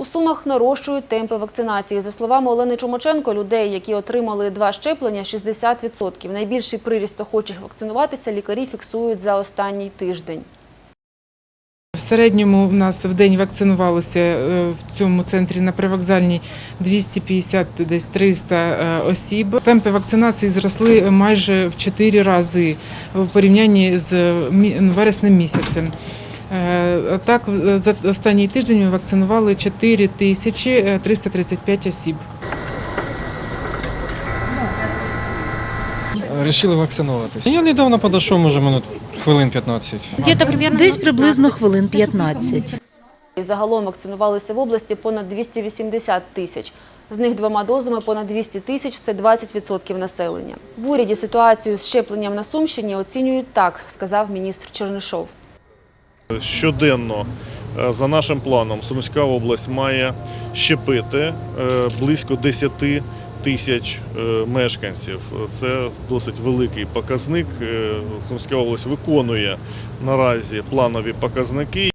У Сумах нарощують темпи вакцинації. За словами Олени Чумаченко, людей, які отримали два щеплення, 60%. Найбільший приріст охочих вакцинуватися лікарі фіксують за останній тиждень. В середньому в нас в день вакцинувалося е, в цьому центрі на привокзальній 250 десь 300 е, осіб. Темпи вакцинації зросли майже в 4 рази в порівнянні з мі- вереснем місяцем. Е, Так, за останній тиждень ми вакцинували 4 тисячі 335 осіб. Рішили вакцинуватися. Я недавно підійшов, може, минут хвилин 15. Где-то Десь приблизно хвилин 15. Загалом вакцинувалися в області понад 280 тисяч. З них двома дозами понад 200 тисяч – це 20% населення. В уряді ситуацію з щепленням на Сумщині оцінюють так, сказав міністр Чернишов. Щоденно, е, за нашим планом, Сумська область має щепити е, близько 10 тисяч е, мешканців. Це досить великий показник. Сумська область виконує наразі планові показники,